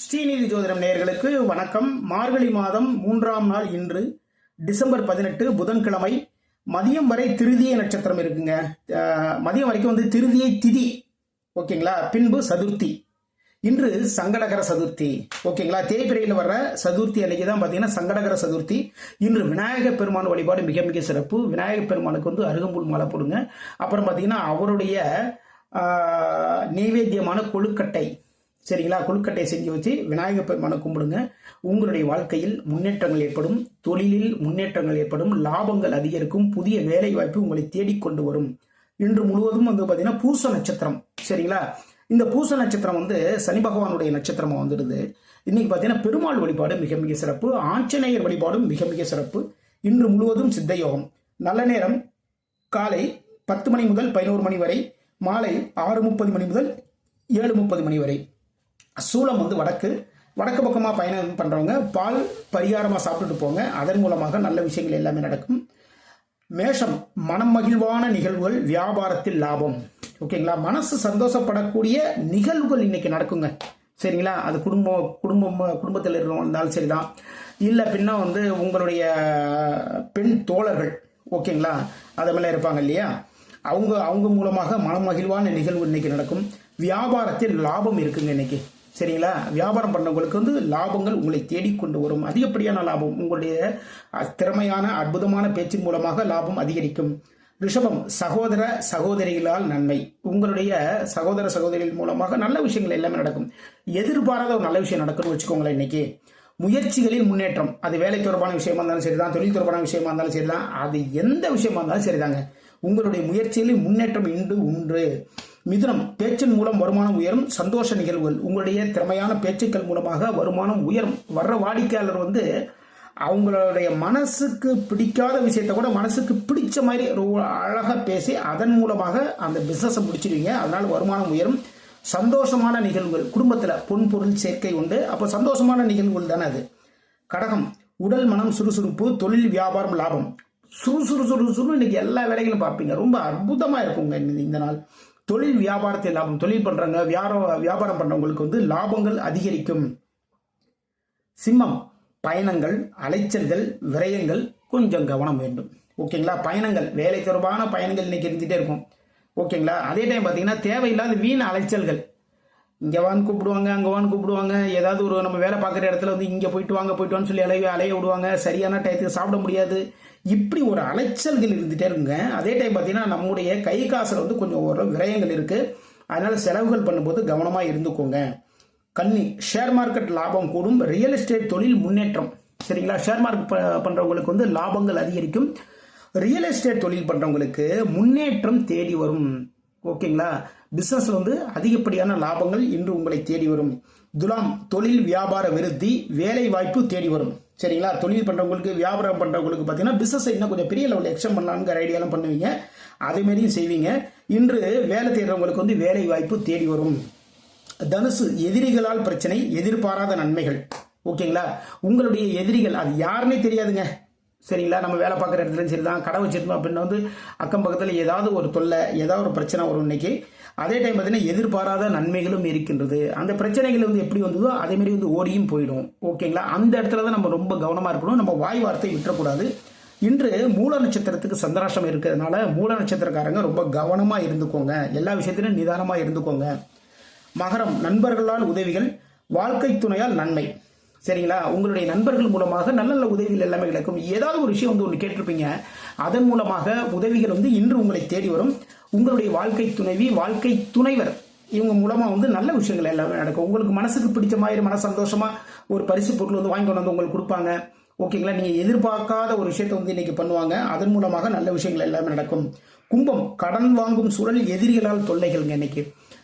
ஸ்ரீநிதி ஜோதிடம் நேயர்களுக்கு வணக்கம். மார்கழி மாதம் மூன்றாம் நாள் இன்று டிசம்பர் பதினெட்டு புதன்கிழமை. மதியம் வரை திருதிய நட்சத்திரம் இருக்குங்க. மதியம் வரைக்கும் வந்து திருதியை திதி ஓகேங்களா? பின்பு சதுர்த்தி. இன்று சங்கடகர சதுர்த்தி ஓகேங்களா? தேய்பிரையில் வர்ற சதுர்த்தி அன்னைக்கு தான் பார்த்தீங்கன்னா சங்கடகர சதுர்த்தி. இன்று விநாயகர் பெருமான் வழிபாடு மிக மிக சிறப்பு. விநாயகர் பெருமானுக்கு வந்து அருகம்புல் மாலை போடுங்க. அப்புறம் பார்த்தீங்கன்னா அவருடைய ஆஹ், நெய்வேத்தியமான கொழுக்கட்டை. சரிங்களா? கொழுக்கட்டை செஞ்சு வச்சு விநாயகர் பெருமானை கும்பிடுங்க. உங்களுடைய வாழ்க்கையில் முன்னேற்றங்கள் ஏற்படும். தொழிலில் முன்னேற்றங்கள் ஏற்படும். லாபங்கள் அதிகரிக்கும். புதிய வேலை வாய்ப்பு உங்களை தேடிக்கொண்டு வரும். இன்று முழுவதும் வந்து பார்த்தீங்கன்னா பூச நட்சத்திரம். சரிங்களா? இந்த பூச நட்சத்திரம் வந்து சனி பகவானுடைய நட்சத்திரமாக வந்துடுது. இன்னைக்கு பார்த்தீங்கன்னா பெருமாள் வழிபாடு மிக மிக சிறப்பு. ஆஞ்சநேயர் வழிபாடும் மிக மிக சிறப்பு. இன்று முழுவதும் சித்த யோகம். நல்ல நேரம். காலை பத்து மணி முதல் பதினோரு மணி வரை. மாலை ஆறு முப்பது மணி முதல் ஏழு முப்பது மணி வரை. சூளம் வந்து வடக்கு. வடக்கு பக்கமாக பயணம் பண்ணுறவங்க பால் பரிகாரமாக சாப்பிட்டுட்டு போங்க. அதன் மூலமாக நல்ல விஷயங்கள் எல்லாமே நடக்கும். மேஷம் மனம் மகிழ்வான நிகழ்வுகள் வியாபாரத்தில் லாபம். ஓகேங்களா? மனசு சந்தோஷப்படக்கூடிய நிகழ்வுகள் இன்னைக்கு நடக்குங்க. சரிங்களா? அது குடும்பம் குடும்பம் குடும்பத்தில் இருக்கிறவங்க இருந்தாலும் சரிதான். இல்லை பின்னா வந்து உங்களுடைய பெண் தோழர்கள் ஓகேங்களா? அது மேலே இருப்பாங்க இல்லையா? அவங்க அவங்க மூலமாக மனமகிழ்வான நிகழ்வு இன்னைக்கு நடக்கும். வியாபாரத்தில் லாபம் இருக்குங்க இன்னைக்கு. சரிங்களா? வியாபாரம் பண்ணவங்களுக்கு வந்து லாபங்கள் உங்களை தேடிக்கொண்டு வரும். அதிகப்படியான லாபம் உங்களுடைய திறமையான அற்புதமான பேச்சின் மூலமாக லாபம் அதிகரிக்கும். ரிஷபம் சகோதர சகோதரிகளால் நன்மை. உங்களுடைய சகோதர சகோதரிகள் மூலமாக நல்ல விஷயங்கள் எல்லாமே நடக்கும். எதிர்பாராத ஒரு நல்ல விஷயம் நடக்கும்னு வச்சுக்கோங்களேன் இன்னைக்கு. முயற்சிகளில் முன்னேற்றம். அது வேலை தொடர்பான விஷயமா இருந்தாலும் சரிதான் தொழில் தொடர்பான விஷயமா இருந்தாலும் சரிதான். அது எந்த விஷயமா இருந்தாலும் சரிதாங்க. உங்களுடைய முயற்சிகளில் முன்னேற்றம் இன்று உண்டு. மிதுனம். பேச்சின் மூலம் வருமானம் உயரும். சந்தோஷ நிகழ்வுகள். உங்களுடைய திறமையான பேச்சுக்கள் மூலமாக வருமானம் உயரும். வர்ற வாடிக்கையாளர் வந்து அவங்களுடைய மனசுக்கு பிடிக்காத விஷயத்தை கூட மனசுக்கு பிடிச்ச மாதிரி ரொம்ப அழகாக பேசி அதன் மூலமாக அந்த பிஸ்னஸை முடிச்சிடுவீங்க. அதனால் வருமானம் உயரும். சந்தோஷமான நிகழ்வுகள். குடும்பத்தில் பொன் பொருள் சேர்க்கை உண்டு. அப்போ சந்தோஷமான நிகழ்வுகள் தானே அது? கடகம். உடல் மனம் சுறுசுறுப்பு. தொழில் வியாபாரம் லாபம். சுறுசுறு சுறுசுறு இன்னைக்கு எல்லா வேலைகளும் பார்ப்பீங்க. ரொம்ப அற்புதமாக இருக்குங்க இந்த நாள். தொழில் வியாபாரத்தை லாபம் தொழில் பண்றவங்க வியாபாரம் வியாபாரம் பண்றவங்களுக்கு வந்து லாபங்கள் அதிகரிக்கும். சிம்மம் பயணங்கள் அலைச்சல்கள் விரயங்கள் கொஞ்சம் கவனம் வேண்டும். ஓகேங்களா பயணங்கள் வேலை தொடர்பான பயணங்கள் இன்னைக்கு இருந்துகிட்டே இருக்கும். ஓகேங்களா அதே டைம் பார்த்தீங்கன்னா தேவையில்லாத வீண் அலைச்சல்கள் இங்கே வான்னு கூப்பிடுவாங்க அங்கே வான்னு கூப்பிடுவாங்க. ஏதாவது ஒரு நம்ம வேலை பார்க்குற இடத்துல வந்து இங்கே போயிட்டு வாங்க போயிட்டு வான்னு சொல்லி அலைய அலைய விடுவாங்க. சரியான டயத்துக்கு சாப்பிட முடியாது. இப்படி ஒரு அலைச்சல்கள் இருந்துகிட்டே இருக்குங்க. அதே டைம் பார்த்தீங்கன்னா நம்முடைய கை காசில் வந்து கொஞ்சம் ஒரு விரயங்கள் இருக்குது அதனால் செலவுகள் பண்ணும்போது கவனமாக இருந்துக்கோங்க. கன்னி ஷேர் மார்க்கெட் லாபம் கூடும். ரியல் எஸ்டேட் தொழில் முன்னேற்றம். சரிங்களா? ஷேர் மார்க்கெட் பண்ணுறவங்களுக்கு வந்து லாபங்கள் அதிகரிக்கும். ரியல் எஸ்டேட் தொழில் பண்ணுறவங்களுக்கு முன்னேற்றம் தேடி வரும். ஓகேங்களா? பிஸ்னஸில் வந்து அதிகப்படியான லாபங்கள் இன்று உங்களை தேடி வரும். துலாம் தொழில் வியாபார விருத்தி வேலை வாய்ப்பு தேடி வரும். சரிங்களா? தொழில் பண்றவங்களுக்கு வியாபாரம் பண்றவங்களுக்கு பார்த்தீங்கன்னா பிசினஸ் இன்னும் கொஞ்சம் பெரிய லெவலில் எக்ஸ்டன் பண்ணலாங்கிற ஐடியாலாம் பண்ணுவீங்க. அதே மாதிரியும் செய்வீங்க. இன்று வேலை தேடுறவங்களுக்கு வந்து வேலை வாய்ப்பு தேடி வரும். தனுசு எதிரிகளால் பிரச்சனை எதிர்பாராத நன்மைகள். ஓகேங்களா? உங்களுடைய எதிரிகள் அது யாருன்னே தெரியாதுங்க. சரிங்களா? நம்ம வேலை பார்க்குற இடத்துல சரி தான் கடை வச்சிருந்தோம் அப்படின்னா வந்து அக்கம் பக்கத்தில் ஏதாவது ஒரு தொல்லை ஏதாவது ஒரு பிரச்சனை வரும் இன்னைக்கு. அதே டைம் பார்த்தீங்கன்னா எதிர்பாராத நன்மைகளும் இருக்கின்றது. அந்த பிரச்சனைகள் வந்து எப்படி வந்ததோ அதேமாரி வந்து ஓடியும் போயிடும். ஓகேங்களா? அந்த இடத்துல தான் நம்ம ரொம்ப கவனமாக இருக்கணும். நம்ம வாய் வார்த்தை விட்டுறக்கூடாது. இன்று மூல நட்சத்திரத்துக்கு சந்திராஷ்டம் இருக்கிறதுனால மூல நட்சத்திரக்காரங்க ரொம்ப கவனமாக இருந்துக்கோங்க. எல்லா விஷயத்திலும் நிதானமாக இருந்துக்கோங்க. மகரம் நண்பர்களால் உதவிகள் வாழ்க்கை துணையால் நன்மை. சரிங்களா? உங்களுடைய நண்பர்கள் மூலமாக நல்ல நல்ல உதவிகள் எல்லாமே கிடைக்கும். ஏதாவது ஒரு விஷயம் வந்து ஒன்று கேட்டிருப்பீங்க அதன் மூலமாக உதவிகள் வந்து இன்று உங்களை தேடி வரும். உங்களுடைய வாழ்க்கை துணைவி வாழ்க்கை துணைவர் இவங்க மூலமாக வந்து நல்ல விஷயங்கள் எல்லாமே நடக்கும். உங்களுக்கு மனசுக்கு பிடிச்ச மாதிரி மன சந்தோஷமாக ஒரு பரிசு பொருள் வந்து வாங்கி கொண்டு வந்து உங்களுக்கு கொடுப்பாங்க. ஓகேங்களா? நீங்கள் எதிர்பார்க்காத ஒரு விஷயத்தை வந்து இன்னைக்கு பண்ணுவாங்க. அதன் மூலமாக நல்ல விஷயங்கள் எல்லாமே நடக்கும். கும்பம் கடன் வாங்கும் சூழல் எதிரிகளால் தொல்லைகள்ங்க இன்னைக்கு.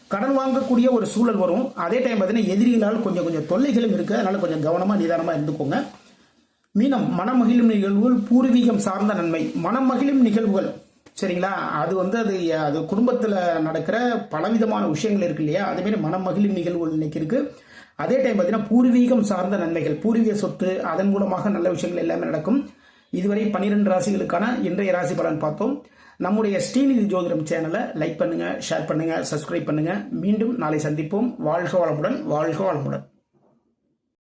கடன் வாங்கக்கூடிய ஒரு சூழல் வரும். அதே டைம் பார்த்தீங்கன்னா எதிரிகளால் கொஞ்சம் கொஞ்சம் தொல்லைகளும் இருக்கு. அதனால கொஞ்சம் கவனமாக நிதானமாக இருந்துக்கோங்க. மீனம் மனமகிழும் நிகழ்வுகள் பூர்வீகம் சார்ந்த நன்மை. மனமகிழும் நிகழ்வுகள். சரிங்களா? அது வந்து அது அது குடும்பத்தில் நடக்கிற பலவிதமான விஷயங்கள் இருக்கு இல்லையா? அதேமாரி மனமகிழும் நிகழ்வுகள் இன்னைக்கு இருக்கு. அதே டைம் பார்த்தீங்கன்னா பூர்வீகம் சார்ந்த நன்மைகள் பூர்வீக சொத்து அதன் மூலமாக நல்ல விஷயங்கள் எல்லாமே நடக்கும். இதுவரை பன்னிரெண்டு ராசிகளுக்கான இன்றைய ராசி பலன் பார்த்தோம். நம்முடைய ஸ்ரீநிதி ஜோதிடம் சேனலை லைக் பண்ணுங்க ஷேர் பண்ணுங்க சப்ஸ்கிரைப் பண்ணுங்க. மீண்டும் நாளை சந்திப்போம். வாழ்க வளமுடன் வாழ்க வளமுடன்.